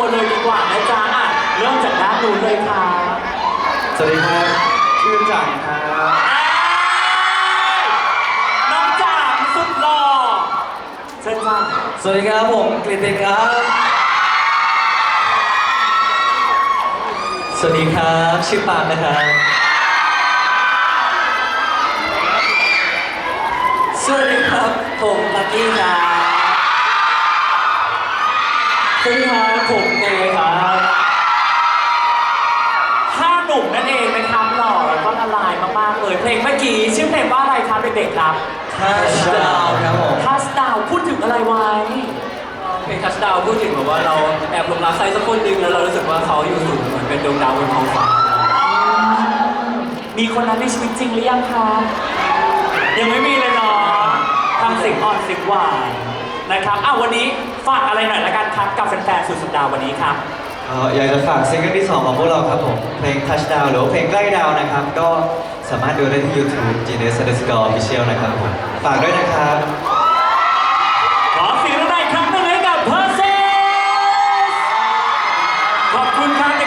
ตัเลยดีกว่านะจ๊ะอะเริ่มจากด้านนู้นเลยค่ะสวัสดีครับชื่อจักรครับน้องจังสุดหล่อเชิญจ้าสวัสดีครับผมกฤติครับ สวัสดีครับชื่อปานนะครับ สวัสดีครับผมปักกี้ครับสวัสดีครับ ยเพลงเมื่อกี้ชื่อเพลงว่าอะไรครับเด็กๆครับทัชดาวครับผม ทัชดาวพูดถึงอะไรไว้ เพลงทัชดาวพูดถึงแบบว่าเราแอบหลงรักใครสักคนหนึ่งแล้วเรารู้สึกว่าเขาอยู่สูงเหมือนเป็นดวงดาวบนท้องฟ้ามีคนนั้นในชีวิตจริงหรือยังคะยังไม่มีเลยเนาะทำสิ่งอ่อนสิ่งหวานนะครับอ้าววันนี้ฝากอะไรหน่อยละกันครับกับแฟนๆสุดสัปดาห์วันนี้ครับ เอ่อยากจะฝากซิงเกิลที่ 2 ของพวกเราครับผม เพลง Touchdown หรือว่าเพลงใกล้ดาวนะครับ ก็ สามารถดูได้ที่ YouTube Genius Underscore Official นะครับผมฝากด้วยนะครับ ขอเสียงได้ครั้งหนึงให้กับเพอร์เซสขอบคุณครับ